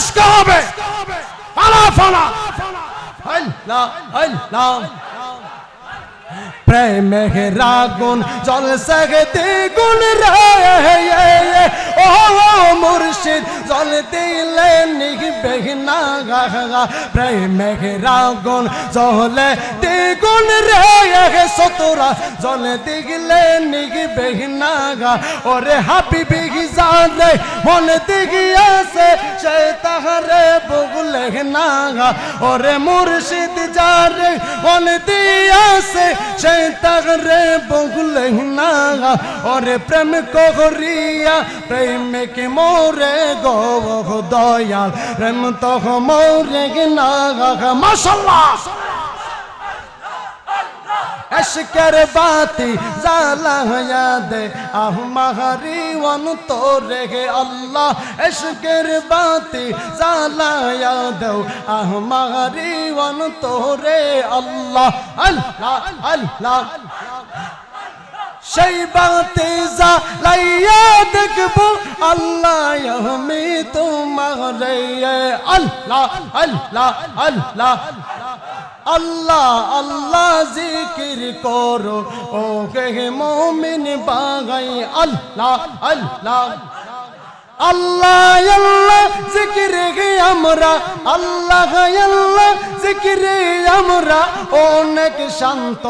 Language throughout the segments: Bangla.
আজক হবে। ফালা ফালা। হল না হল না প্রেম রাগুন জল সগতে গুণ রে। ও মুর্শিদ, জল দিলে নিঘবেহনা গা। প্রেম রাগুন, জলে তে গুণ রে। সতরা জল দিলে নিঘবেহনা গা। ওরে হাবি বিগি জান রে মন দিগি আসে সেই তাহারে বগুলে না ওরে মুর্শিদ যারে মন দিয়াছে, সে তাহারে বগুলে না ওরে প্রেম করিয়া প্রেমিক মোরে গো দয়াল, প্রেম তহ মোরে না গা আশকের বাতি জালা হয়া দে। আহমাহারি অন্তরে হে আল্লাহ, আশকের বাতি জালা হয়া দে আহমাহারি অন্তরে আল্লাহ আল্লাহ আল্লাহ। সেই বাতে জালাইয়া দেখব আল্লাহ আমি তোমারে আল্লাহ আল্লাহ আল্লাহ আল্লাহ। আল্লাহ জিকির করো। ও গে মোমিন বাগাই আল্লাহ আল্লাহ। আল্লাহ আল্লাহ, জিকিরে গে আমরা। আল্লাহ আল্লাহ, জিকিরে আমরা। অনেক শান্ত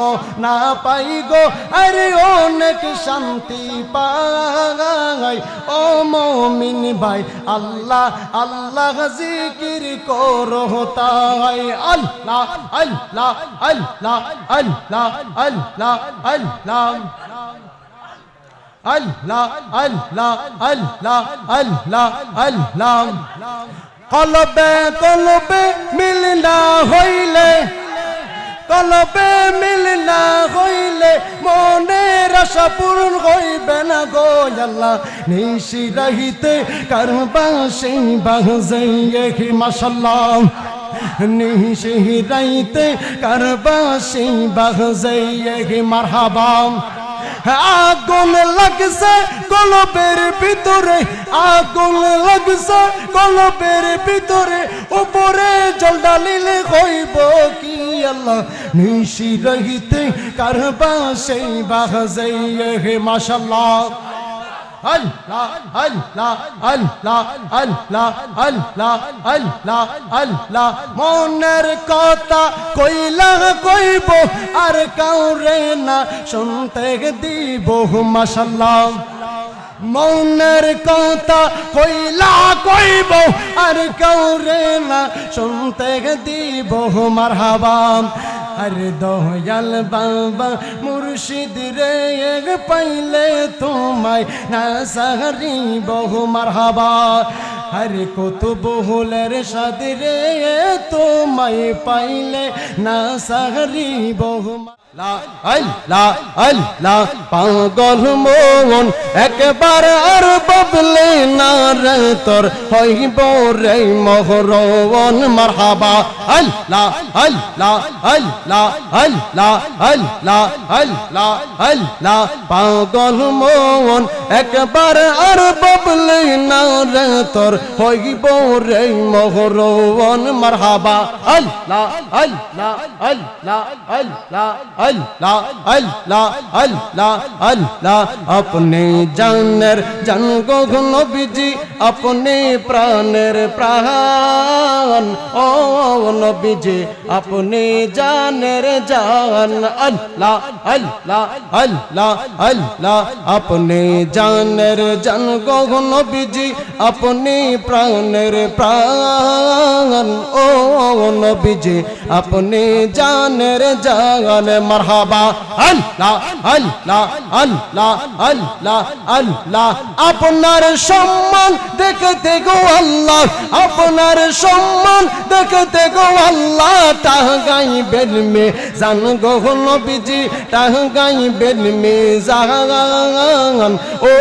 না পাই গো, আরে অনেক শান্তি পাই। ও মমিন ভাই, আল্লাহ আল্লাহ, জিকির করো আল্লাহ আল্লাহ আল্লাহ আল্লাহ আল্লাহ আল্লাহ আল্লাহ। আল্লাহ কলবে কলবে মিল না হইলে, কলবে মিল না হইলে মনের আশা পূরণ হইবে না নিশি রহিতে নিশি আগুন লাগছে কলবের ভিতরে, আগুন লাগছে কলবের ভিতরে। উপরে জল ডালিলে হইব কি আল্লাহ? নিশি রহিতে কারবা সেই যাই হে মাশাল্লাহ মনের কথা কইলা কইব, আর কাউরে না শুনতে দিব, মাশাল্লাহ। মনের কথা কইলা কইব, আর কাউরে না শুনতে দিব, মারহাবা। আরে দয়াল বাবা মুর্শিদ রে পাইলে তোমায় না সাহারি বহু মারহাবা আর কত বহুলের সাদ রে তোমায় পাইলে না সাহারি বহু পাগল মন একবার আর ববলে না রে তোর, হইব রে মহরন মারহাবা। আল্লাহ আল্লাহ আল্লাহ আল্লাহ আল্লাহ আল্লাহ আল্লাহ পাগল মন একবার আর ববলে না রে তোর, হইব রে মহরন মারহাবা। আল্লাহ আল্লাহ আল্লাহ আল্লাহ अल्लाह अल्लाह अल्लाह अल्लाह अपने जानर जान गो नबीजी अपने प्राणर प्राण ओ नबीजी अपने जानर जान अल्लाह अल्लाह अल्लाह अल्लाह अपने जानर जान गो नबीजी अपने प्राणर प्राण ओ नबीजी अपने जानर जान মারহাবা আল্লাহ আল্লাহ আল্লাহ আল্লাহ আল্লাহ আপনার সম্মান দেখতে গো আল্লাহ, আপনার সম্মান দেখতে গো আল্লাহ। টাহাগাই বেলমে জান গো নবীজি টাহাগাই বেলমে জাহান ও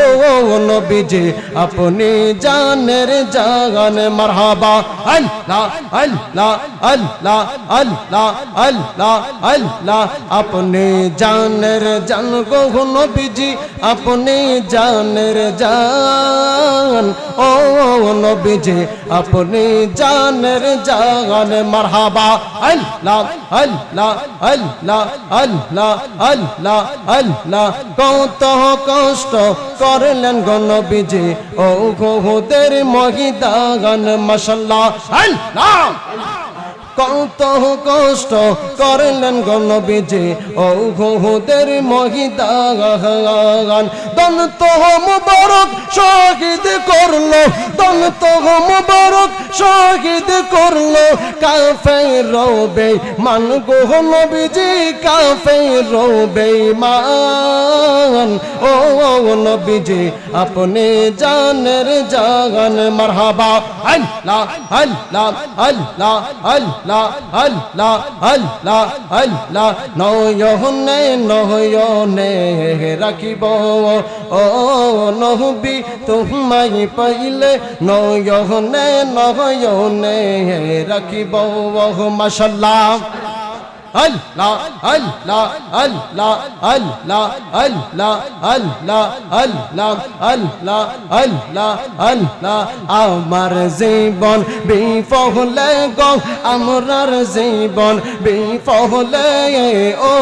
নবীজি, আপনি জানের জাগান মারহাবা। আল্লাহ আল্লাহ আল্লাহ আল্লাহ আল্লাহ আল্লাহ। আপনি জানের জান গো নবীজি, আপনি জানের জান। ও নবীজি, আপনি জানের জান। মারহাবা, আল্লাহ আল্লাহ আল্লাহ আল্লাহ আল্লাহ আল্লাহ। কত কষ্ট করলেন গো নবীজি। ও গোদের মহিদাগান, মাশাল্লাহ, আল্লাহ। কত কষ্ট করলেন গণবিজে ও ঘুদের মহিদাগান। দন্ত মুবারক শহীদ করল, দন্ত মুবারক শহীদ করল। কাফে রবে মান গো নবীজি কাফে রবে মান। ও নবীজি, আপনি জানের জাগান। মারহাবা। আল্লাহ আল্লাহ আল্লাহ আল্লাহ লা হল লা হল লা হল লা নয়নে নয়নে রাখিব ও নহবি তোমাই পাইলে নয়নে নয়নে রাখিব মাশাল্লাহ আমার জীবন বিফলে গো, আমরার জীবন বিফলে ও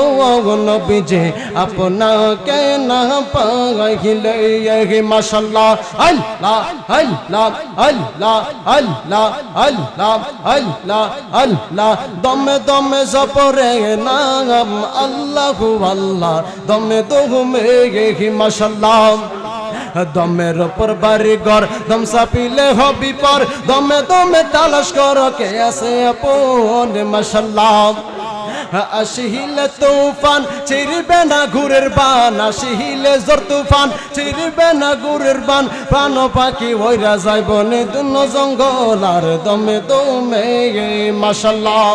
নবীজে, আপনাকে না পাইলে মাশাল্লাহ। আল্লাহ আল্লাহ আল্লাহ আল্লাহ আল্লাহ আল্লাহ আল্লাহ দমে দমে জপরে নাম আল্লাহ আল্লাহ। দমে দমে গে মাশাল্লাহ। দমের ওপর বাড়ি ঘর, দম সাপিলে হবি পর। দমে দমে তালাশ কর, কে আছে আপন? মাশাল্লাহ। আসিলে তুফান, চিরবে না ঘুরের বান। আসিলে জোর তুফান, চিরবে না ঘুরের বান। প্রাণ পাখি ওইরা যাইব জঙ্গল, আর দমে দমে মাশাল্লাহ।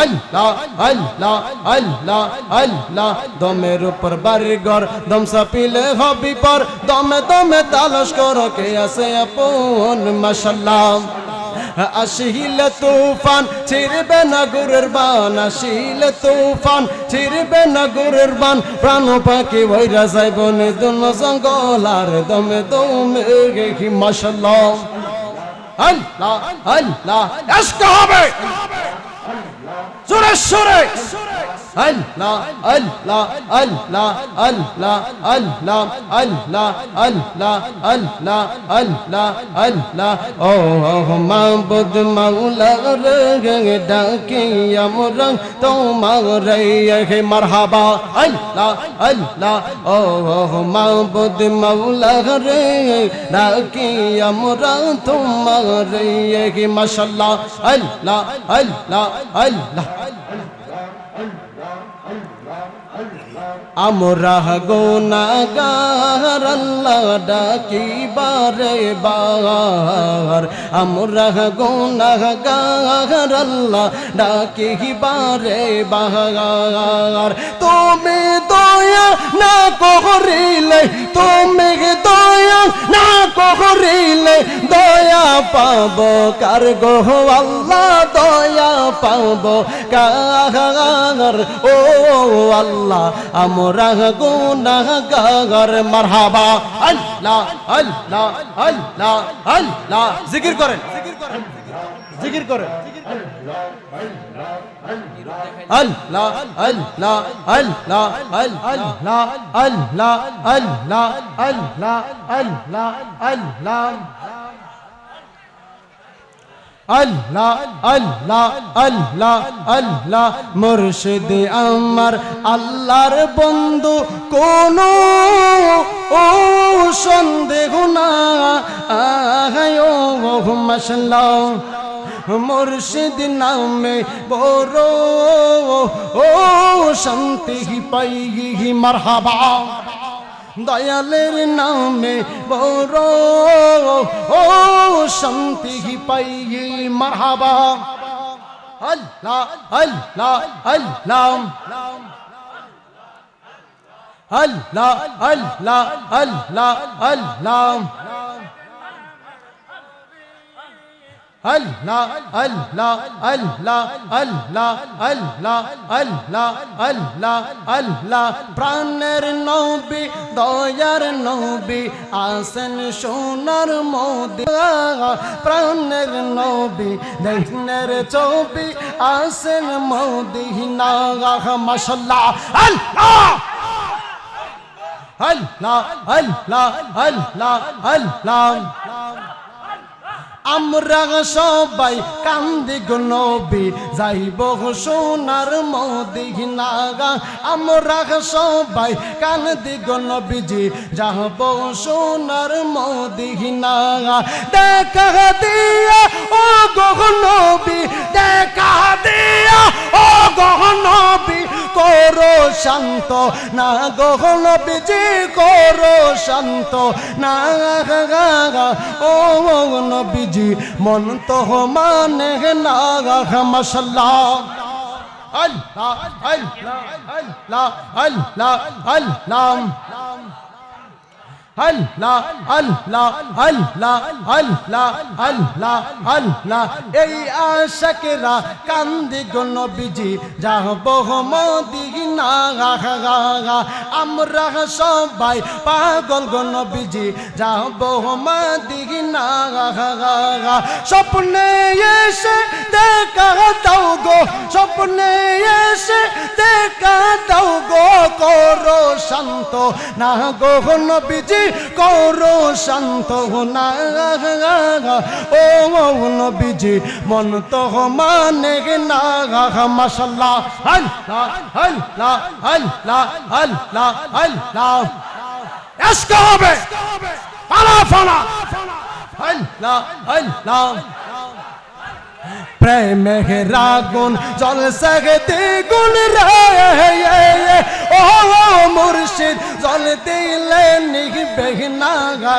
আল্লাহ আল্লাহ আল্লাহ আল্লাহ। দমের উপর বাড়ির ঘর, দম সাপিলে হবি পর। দমে দমে তালাশ কর, কে আপন? মাশাল্লাহ আসিলে তুফান, ছিড়বে না গুরের বান। আসিলে তুফান, ছিড়বে না গুরের বান। প্রাণ পাখি ভৈরা যাইব নিদুন জঙ্গল, আর দমে দমে মাশাল্লাহ আল্লাহ আল্লাহ হবে। জোরে সোরে। আল্লাহ আল্লাহ আল্লাহ আল্লাহ আল্লাহ আল্লাহ আল্লাহ আল্লাহ আল্লাহ আল্লাহ ও মাবুদ মাওলা রে ডাকি আমরা তোমার রে মারহাবা আল্লাহ আল্লাহ ও মাবুদ মাওলা রে ডাকি আমরা তোমার রে মাশাল্লাহ আল্লাহ আল্লাহ আল্লাহ আমরা গোনাগার আল্লাহ ডাকি বারে বার আমরা গোনাগার আল্লাহ ডাকি বারে বার তুমি দয়া না করিলে, তুমি দয়া না করিলে? দয়া পাব কার গো? আল্লাহ দয়া পাব কার? ও আল্লাহ, আমরা গুনাহগার। মারহাবা। আল্লাহ আল্লাহ আল্লাহ আল্লাহ। জিকির করেন জিকির করেন। জিকির করে। আল্লাহ আল্লাহ আল্লাহ আল্লাহ মুর্শিদে আমার আল্লাহর বন্ধু, কোন ও সন্দেহ না। আহায় ও মশলা মুর্শিদ নামে বড় ও শান্তি পাই মারহাবা। দয়ালের নামে বড় ও শান্তি পাই মারহাবা। আল্লাহ আল্লাহ আল্লাহ। আল্লাহ আল্লাহ আল্লাহ আল্লাহ। আল্লাহ আল্লাহ আল্লাহ আল্লাহ আল্লাহ আল্লাহ আল্লাহ আল্লাহ। প্রাণের নবী, দয়ার নবী, আসেন সোনার মোদি। প্রাণের নবী, দেখনের চৌবি আসেন মোদি। না মশাল্লাহ আল্লাহ। আল্লাহ আল্লাহ আল্লাহ আল্লাহ। আমরা সবাই কান্দি নবী, যাইব সোনার মদিনাগা আমরা সবাই কান্দি নবীজি, যাহব সোনার মদিনাগা দেখা দিয়া, ও গো নবী, দেখা দিয়া ও গো নবী করো শান্ত, না গো নবীজি করো শান্ত, না ও নবীজি মন তো মানে না মশাল্লা আল্লাহ আল্লাহ আল্লাহ আল্লাহ আল্লাহ। এই আশাকেরা কান্দি গো নবীজি যাব মদিনা আমরা সবাই পাগল গো নবীজি যাব মদিনা স্বপ্নে এসে দেখা দাও গো স্বপ্নে এসে দেখা দাও গো করো শান্ত না গো নবীজি করো শান্ত না ও নবীজি মন তো মানে না মাসাল্লাহ আল্লাহ আল্লাহ আল্লাহ আল্লাহ আল্লাহ এসকে হবে পালা ফালা আল্লাহ আল্লাহ প্রেমে রাগুন, জল সকতে গুণ রে ও মুর্শিদ, জল দিলে নিগবে না গা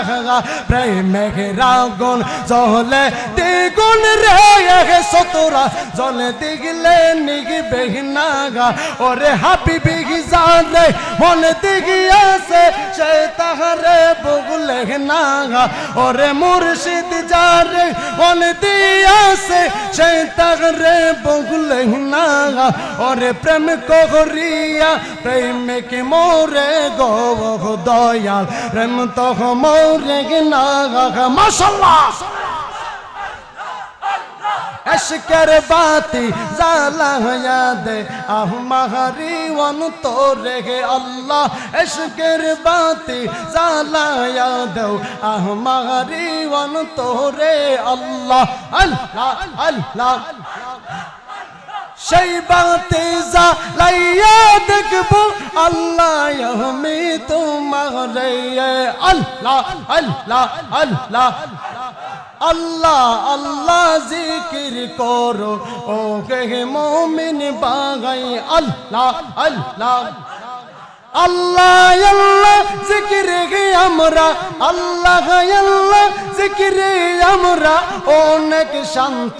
প্রেমে রাগুন, জলে দ্বিগুণ রে সতরা। জল দিগলে নিগবে না গা। ওরে হাবিবি জানে, মন দিগিয়াছে সে তাহারে বগুলে না গা। ওরে মুর্শিদ যারে মন দিয়াছে তাহারে বগুলে না ওরে প্রেম করিয়া প্রেমিক মোরে গো দয়াল। প্রেম তো মোরে না গা এশকের বাতি জালা হইয়া দে। আহমাহারি ওয়ান তোরে হে আল্লাহ, এশকের বাতি জালা হইয়া দেও। আহমাহারি ওয়ান তোরে আল্লাহ আল্লাহ আল্লাহ। সেই বাতে লাইয়া দেখব আল্লাহ আমি তোমার আল্লাহ আল্লাহ আল্লাহ আল্লাহ। আল্লাহ জিকির করো। ও কে মোমিন বাগাই আল্লাহ আল্লাহ। আল্লাহ আল্লাহ, জিকিরে গে আমরা। আল্লাহ আল্লাহ, জিকিরে আমরা। অনেক শান্ত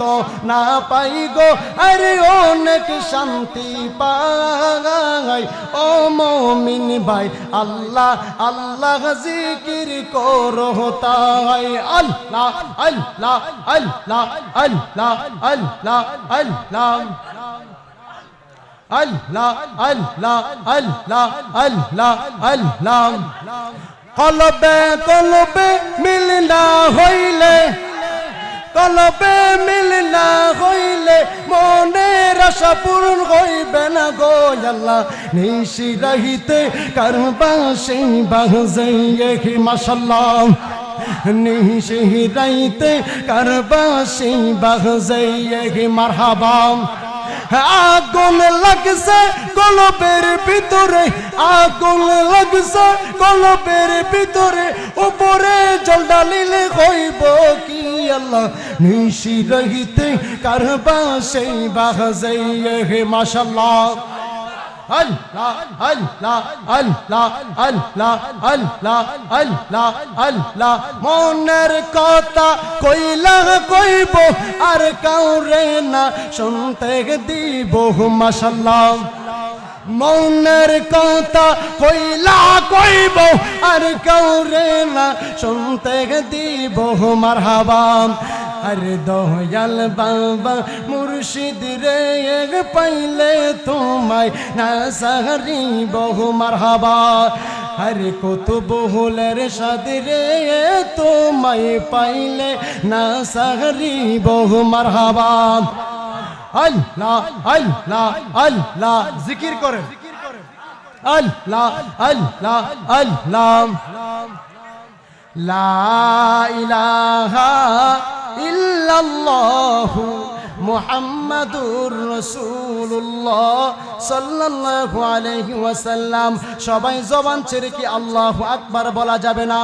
না পাই গো, আরে অনেক শান্তি পাই। ও মমিন ভাই, আল্লাহ আল্লাহ, জিকির করো তাই। আল্লাহ আল্লাহ আল্লাহ আল্লাহ আল্লাহ আল্লাহ। আল্লাহ আল্লাহ আল্লাহ আল্লাহ আল্লাহ কলবে কলবে মিল না হইলে, কলবে মিল না হইলে মনের আশা পূরণ হইবে না গো আল্লাহ। নিশি রহিতে করবা সেই বাহজাইয়ে মাশাল্লাহ। নিশি রাইতে করবা সেই বাহজাইয়ে মারহাবা। আগুন লাগছে কলবের ভিতরে, আগুন লাগছে কলবের ভিতরে। উপরে জল ডালিলে হইব কি আল্লাহ? নিশি রহিতে কারবা সেই বাহ যাই হে মাশাল্লাহ মনের কথা কইলা কইব, আর কাউরে না শুনতে দিব, মাশাল্লাহ। মৌনের কথা কইলা কইব, আর কাউরে না শুনতে দিব মারহাবাম আরে দয়াল বাবা মুর্শিদ রে পাইলে তোমায় না সাহারি বহু মারহাবা আরে কত বহুলের সাদরে তোমায় পাইলে না সাহারি বহু মারহাবা আল্লাহ আল্লাহ আল্লাহ জিকির করে আল্লাহ আল্লাহ আল্লাহ রসুল্লাহ মুহাম্মাদুর রাসূলুল্লাহ সাল্লাল্লাহু আলাইহি ওয়াসাল্লাম। সবাই জবান ছেড়ে কি আল্লাহু আকবার বলা যাবে না?